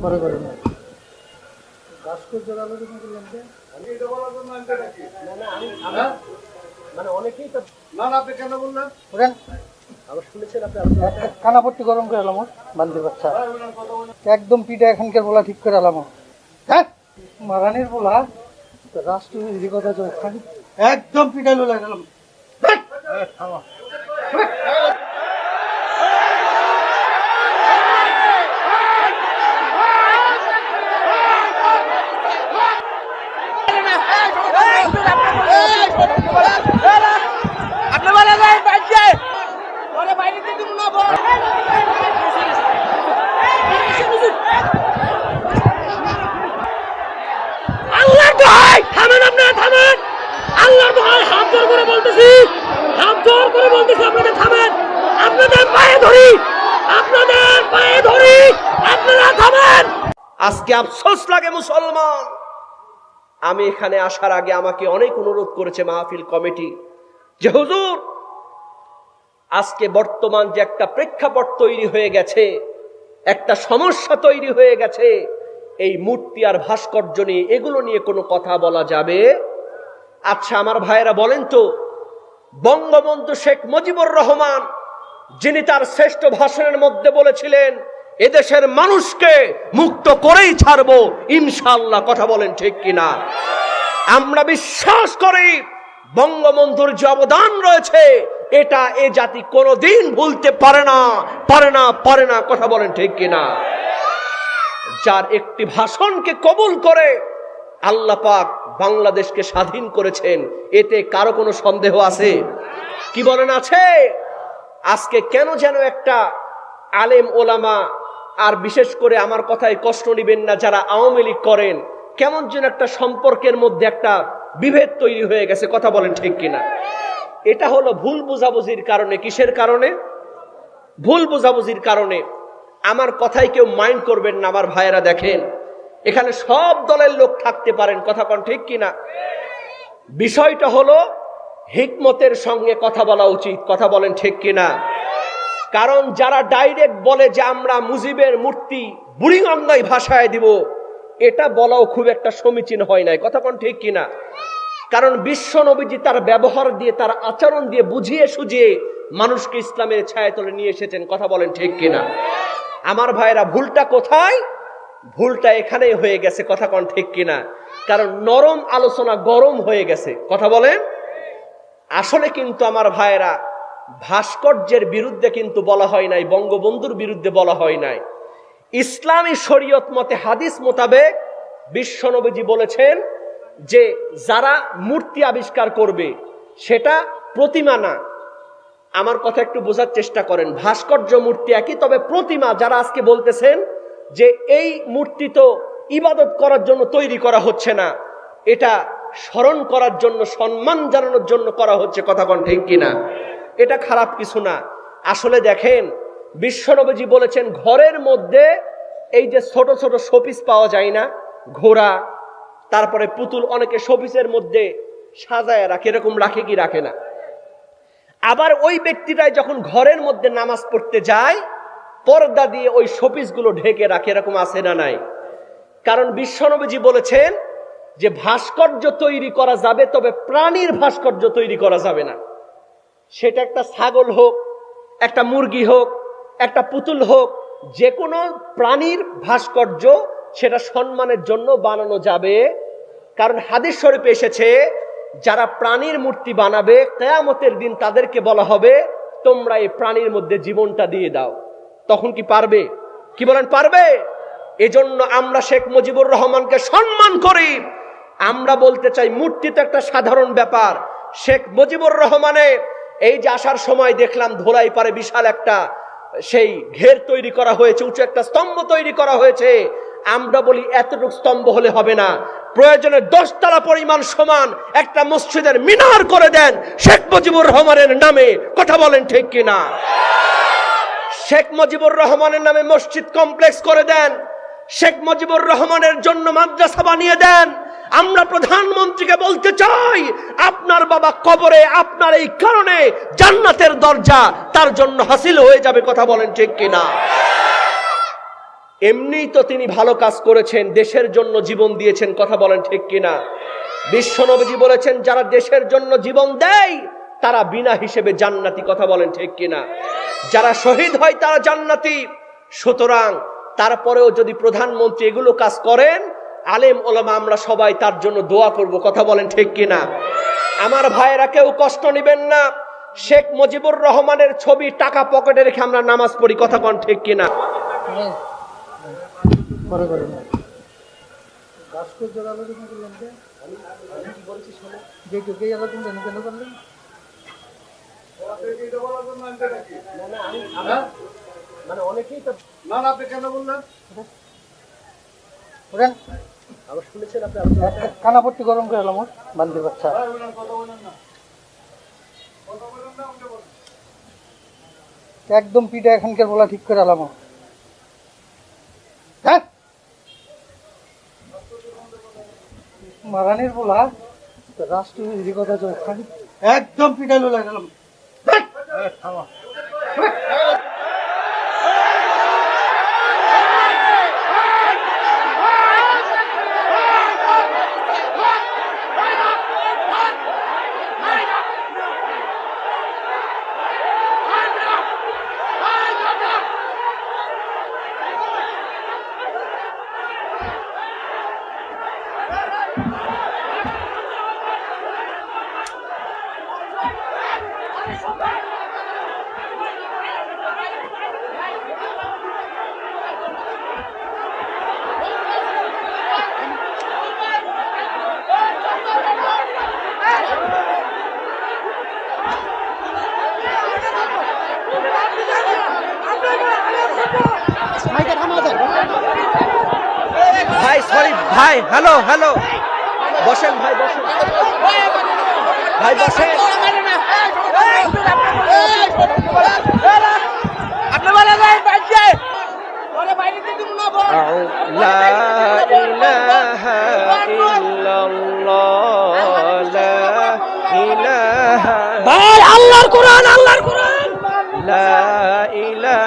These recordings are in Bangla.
পরে করে না উঠেন। কানাপট্টি গরম করে এলাম বান্দির বাচ্চা। একদম পিঠা এখানকার বলা ঠিক করে এলাম। হ্যাঁ? মারানির বলা। তো রাষ্ট্রবিরোধী কথা তো একদম পিঠা লোলা গেলাম আপনি বলে যাই বাইরে ওরে বাইরে দিতে না বল আল্লাহর দোহাই থামেন আপনারা থামেন। আল্লাহর হাত জোর করে বলতেছি। হাত জোর করে বলতেছি থামেন। আপনাদের পায়ে ধরি। আপনাদের পায়ে ধরি। আপনারা থামেন। আজকে আফসোস লাগে মুসলমান। আমি এখানে আসার আগে আমাকে অনেক অনুরোধ করেছে মাহফিল কমিটি। যে হুজুর, আজকে বর্তমান যে একটা প্রেক্ষাপট তৈরি হয়ে গেছে, একটা সমস্যা তৈরি হয়ে গেছে এই মূর্তি আর ভাস্কর্য নিয়ে, এগুলো নিয়ে কোনো কথা বলা যাবে? আচ্ছা আমার ভাইয়েরা বলেন তো, বঙ্গবন্ধু শেখ মুজিবুর রহমান, যিনি তার শ্রেষ্ঠ ভাষণের মধ্যে বলেছিলেন, এদেশের মানুষকে মুক্ত করেই ছাড়বো ইনশাল্লাহ কথা বলেন ঠিক কিনা? আমরা বিশ্বাস করি বঙ্গবন্ধুর যে অবদান রয়েছে, এটা এ জাতি কোনোদিন ভুলতে পারে না পারে না পারে না, কথা বলেন ঠিক কিনা? যার একটি ভাষণকে কবুল করে আল্লাহ পাক বাংলাদেশকে স্বাধীন করেছেন, এতে কারও কোনো সন্দেহ আছে? কি বলেন আছে? আজকে কেন যেন একটা আলেম ওলামা, আর বিশেষ করে আমার কথায় কষ্ট নেবেন না যারা আওয়ামী লীগ করেন, কেমন যেন একটা সম্পর্কের মধ্যে একটা বিভেদ তৈরি হয়ে গেছে, কথা বলেন ঠিক কিনা? এটা হলো ভুল বোঝাবুঝির কারণে, কিসের কারণে? ভুল বোঝাবুঝির কারণে। আমার কথাই কেউ মাইন্ড করবেন না, আমার ভাইয়েরা দেখেন। এখানে সব দলের লোক থাকতে পারেন, কথা কোন ঠিক কিনা বিষয়টা হলো, হিকমতের সঙ্গে কথা বলা উচিত, কথা বলেন ঠিক কিনা কারণ যারা ডাইরেক্ট বলে যে আমরা মুজিবের মূর্তি বুড়িগঙ্গায় ভাষায় দিব, এটা বলাও খুব একটা সমীচীন হয় নাই, কথা কোন ঠিক কিনা কারণ বিশ্ব নবীজি তার ব্যবহার দিয়ে, তার আচরণ দিয়ে বুঝিয়ে সুঝিয়ে মানুষকে ইসলামের ছায়াতলে নিয়ে এসেছেন, কথা বলেন ঠিক কিনা আমার ভাইরা, ভুলটা কোথায়? ভুলটা এখানেই হয়ে গেছে, কথা কোন ঠিক কিনা? কারণ নরম আলোচনা গরম হয়ে গেছে। কথা বলেন? আসলে কিন্তু আমার ভাইয়েরা ভাস্কর্যের বিরুদ্ধে কিন্তু বলা হয় নাই, বঙ্গবন্ধুর বিরুদ্ধে বলা হয় নাই। ইসলামী শরীয়ত মতে, হাদিস মোতাবেক বিশ্বনবীজি বলেছেন যে, যারা মূর্তি আবিষ্কার করবে, সেটা প্রতিমা না। আমার কথা একটু বোঝার চেষ্টা করেন। ভাস্কর্য মূর্তি একই, তবে প্রতিমা যারা আজকে বলতেছেন যে এই মূর্তি তো ইবাদত করার জন্য তৈরি করা হচ্ছে না, এটা স্মরণ করার জন্য, সম্মান জানানোর জন্য করা হচ্ছে, কথা কন ঠিক কিনা? এটা খারাপ কিছু না। আসলে দেখেন, বিশ্বনবীজি বলেছেন, ঘরের মধ্যে এই যে ছোট ছোট শোপিস পাওয়া যায় না, ঘোড়া, তারপরে পুতুল, অনেকে শোপিসের মধ্যে সাজায় রাখে, এরকম রাখে কি রাখে না? আবার ওই ব্যক্তিটাই যখন ঘরের মধ্যে নামাজ পড়তে যায়, পর্দা দিয়ে ওই শোপিসগুলো ঢেকে রাখে, এরকম আছে না নাই? কারণ বিশ্বনবীজি বলেছেন যে ভাস্কর্য তৈরি করা যাবে, তবে প্রাণীর ভাস্কর্য তৈরি করা যাবে না। সেটা একটা ছাগল হোক, একটা মুরগি হোক, একটা পুতুল হোক যে কোনো প্রাণীর ভাস্কর্য সেটা সম্মানের জন্য বানানো যাবে। কারণ হাদিস শরীফে এসেছে যারা প্রাণীর মূর্তি বানাবে, কেয়ামতের দিন তাদেরকে বলা হবে, তোমরা এই প্রাণীর মধ্যে জীবনটা দিয়ে দাও। তখন কি পারবে? কি বলেন, পারবে? এজন্য আমরা শেখ মুজিবুর রহমানকে সম্মান করি। আমরা বলতে চাই, মূর্তি তো একটা সাধারণ ব্যাপার। শেখ মুজিবুর রহমানে এই যে আসার সময় দেখলাম, ধোলাই পারে বিশাল একটা সেই ঘের তৈরি করা হয়েছে, উঁচু একটা স্তম্ভ তৈরি করা হয়েছে। আমরা বলি এতটুকু স্তম্ভ হলে হবে না। প্রয়োজনে দশতলা পরিমাণ সমান একটা মসজিদের মিনার করে দেন শেখ মুজিবুর রহমানের নামে। কথা বলেন ঠিক কিনা? শেখ মুজিবুর রহমানের নামে মসজিদ কমপ্লেক্স করে দেন। শেখ মুজিবুর রহমানের জন্য মাদ্রাসা বানিয়ে দেন। আমরা প্রধানমন্ত্রীকে বলতে চাই, আপনার বাবা কবরে, আপনার এই কারণে জান্নাতের দরজা তার জন্য হাসিল হয়ে যাবে। কথা বলেন ঠিক কিনা? এমনিই তো তিনি ভালো কাজ করেছেন, দেশের জন্য জীবন দিয়েছেন, কথা বলেন ঠিক কিনা? বিশ্বনবীজি বলেছেন, যারা দেশের জন্য জীবন দেয়, তারা বিনা হিসেবে জান্নাতি, কথা বলেন ঠিক কিনা? যারা শহীদ হয়, তারা জান্নাতি। সুতরাং তারপরেও যদি প্রধানমন্ত্রী এগুলো কাজ করেন, আলেম, ওলামা, আমরা সবাই তার জন্য দোয়া করব, কথা বলেন ঠিক কিনা? আমার ভাইয়েরা কেউ কষ্ট নেবেন না। শেখ মুজিবুর রহমানের ছবি টাকা পকেটে রেখে আমরা নামাজ পড়ি, কথা কন ঠিক কিনা। পরে করে। না ভাস্কর্য আলোচনা করলাম যে যে কেউ আলোচনা কেন কেন করলেন মানে অনেকেই তো ওরেন। আবার শুনেছেন আপনি আলোচনা কানাপট্টি গরম করে এলাম বান্দির বাচ্চা। একদম পিঠে এখানকার বলা ঠিক করে এলাম হ্যাঁ? মারানির বলা তো রাষ্ট্রবিরোধী কথা একদম পিটাইলো লোলা গেলাম থামা ভাই সরি ভাই হ্যালো হ্যালো বসেন ভাই বসেন ভাই বসেন لا إله إلا الله لا إله ভাই আল্লাহর কোরআন আল্লাহর কোরআন لا إله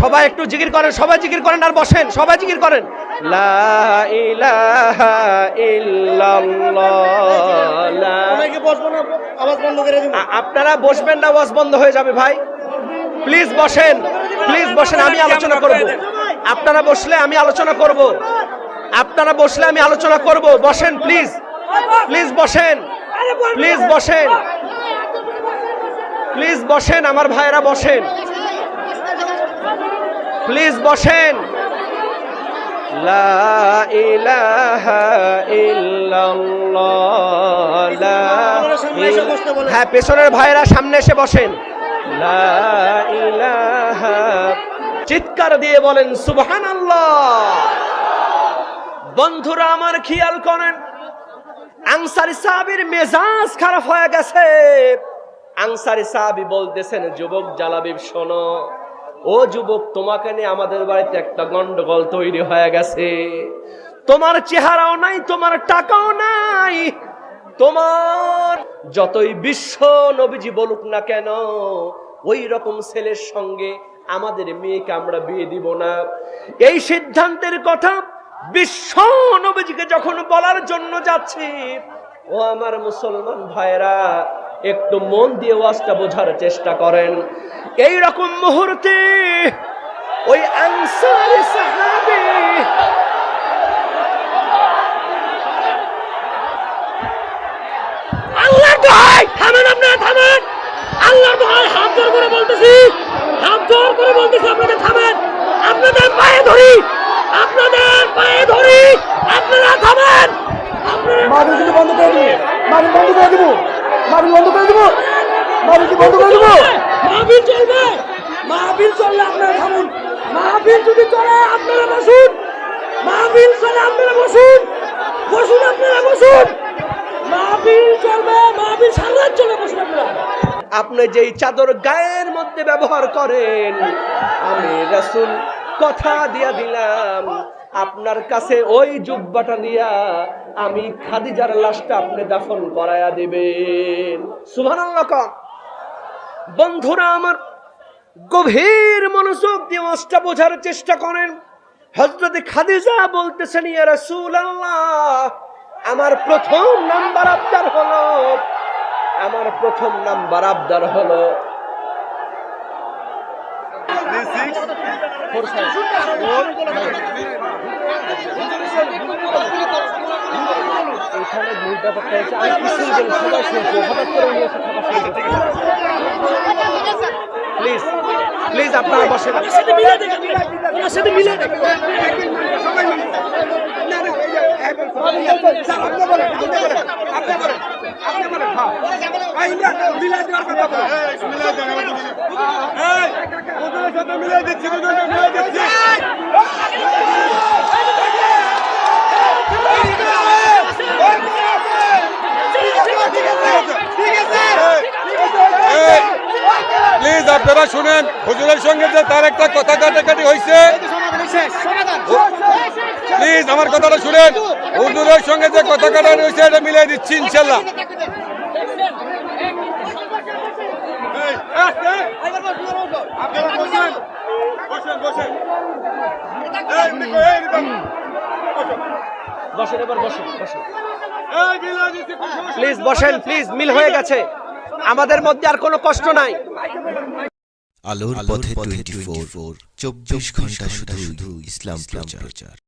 সবাই একটু জিকির করেন সবাই জিকির করেন আর বসেন সবাই জিকির করেন। আপনারা বসবেন না ওয়াজ বন্ধ হয়ে যাবে ভাই। প্লিজ বসেন প্লিজ বসেন আমি আলোচনা করব। আপনারা বসলে আমি আলোচনা করব। আপনারা বসলে আমি আলোচনা করব। বসেন প্লিজ। প্লিজ বসেন। প্লিজ বসেন। প্লিজ বসেন, আমার ভাইয়েরা বসেন। প্লিজ বসেন। হ্যাঁ পেছনের ভাইয়েরা সামনে এসে বসেন। চিৎকার দিয়ে বলেন, সুবহানাল্লাহ। বন্ধুরা, আমার খেয়াল করেন, আনসারি সাহাবীর মেজাজ খারাপ হয়ে গেছে। আনসারি সাহাবি বলতেছেন, যুবক জালাবিব শোনো, ও যুবক, তোমাকে নিয়ে আমাদের বাড়িতে একটা গন্ডগোল তৈরি হয়ে গেছে। তোমার চেহারাও নাই, তোমার টাকাও নাই। তোমার যতই বিশ্ব নবীজি বলুক না কেন, ওই রকম ছেলের সঙ্গে আমাদের মেয়েকে আমরা বিয়ে দিব না। এই সিদ্ধান্তের কথা বিশ্ব নবীজিকে যখন বলার জন্য যাচ্ছি, ও আমার মুসলমান ভাইরা একটু মন দিয়ে ওয়াজটা বোঝার চেষ্টা করেন। এই রকম মুহূর্তে ওই আনসারি সাহাবী আল্লাহর ভয় থামেন আপনারা, থামেন! আল্লাহর ভয় হাত জোর করে বলতেছি। হাত জোর করে বলতেছি আমি বন্ধ করে দেবো। মাহফিল চলবে। মাহফিল চললে আপনারা থামুন। মাহফিল যদি চলে আপনারা বসুন। মাহফিল চলে আপনারা বসুন। বসুন আপনারা বসুন। মাহফিল চলবে মাহফিল সারা চলে বসুন আপনারা। আপনি যেই চাদর গায়ের মধ্যে ব্যবহার করেন আমি রাসূল কথা দিয়া দিলাম। আপনার কাছে ওই জুব্বাটা নিয়া আমি খাদিজার লাশটা আপনি দাফন করায়া দিবেন। কন। বন্ধুরা আমার, গভীর মনোযোগ দিয়ে মাছটা বোঝার চেষ্টা করেন। হজরত খাদিজা বলতেছেন আমার প্রথম নাম্বার আবদার হলো, আমার প্রথম নাম্বার আবদার হলো এখানে মূল ব্যাপারটা হচ্ছে আমি কিছুই সবাই শুনছে। হঠাৎ করে উনি এসে খাবার প্লিজ প্লিজ আপনারা বসেন মিলাই দিচ্ছি মিলাই দেখেন শুনেন হুজুরের সঙ্গে যে তার একটা কথা কাটাকাটি হয়েছে। প্লিজ আমার কথাটা শুনেন হুজুরের সঙ্গে যে কথা কাটাকাটি হয়েছে এটা মিলাই দিচ্ছি ইনশাল্লাহ। বসেন এবার বসেন বসেন। প্লিজ বসেন প্লিজ মিল হয়ে গেছে। আমাদের মধ্যে আর কোনো কষ্ট নাই। আলোর পথে টোয়েন্টি ফোর। চব্বিশ ঘণ্টা শুধু শুধু ইসলাম প্রচার।